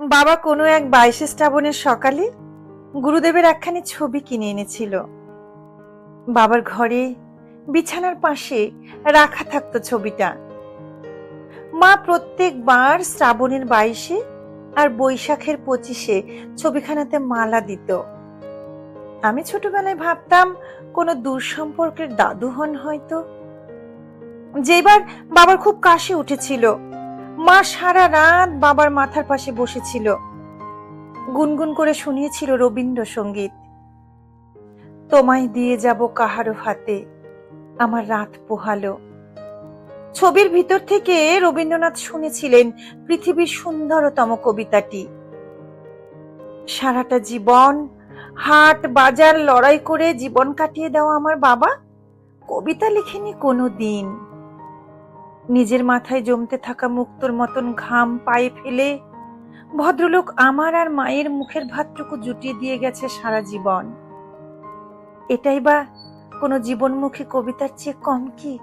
বাবা কোনো এক বাইশে শ্রাবণের সকালে গুরুদেবের একখানি ছবি কিনে এনেছিল। বাবার ঘরে, বিছানার পাশে রাখা থাকতো ছবিটা। মা প্রত্যেকবার শ্রাবণের বাইশে আর বৈশাখের পঁচিশে ছবিখানাতে মালা দিত। আমি ছোটবেলায় ভাবতাম, কোনো দূর সম্পর্কের দাদু হন হয়তো। যেবার বাবার খুব কাশি উঠেছিল মা সারা রাত বাবার মাথার পাশে বসেছিল। গুনগুন করে শুনিয়েছিল রবীন্দ্রসঙ্গীত। তোমায় দিয়ে যাব কাহারো হাতে, আমার রাত পোহালো। ছবির ভিতর থেকে রবীন্দ্রনাথ শুনেছিলেন পৃথিবীর সুন্দরতম কবিতাটি। সারাটা জীবন হাট, বাজার, লড়াই করে জীবন কাটিয়ে দেওয়া আমার বাবা? কবিতা লিখেনি কোনো দিন। নিজের মাথায় জমতে থাকা মুক্তর মতন ঘাম পায়ে ফেলে ভদ্রলোক আমার আর মায়ের মুখের ভাতটুকু জুটিয়ে দিয়ে গেছে সারা জীবন। এটাই বা কোনো জীবনমুখী কবিতার চেয়ে কম কি?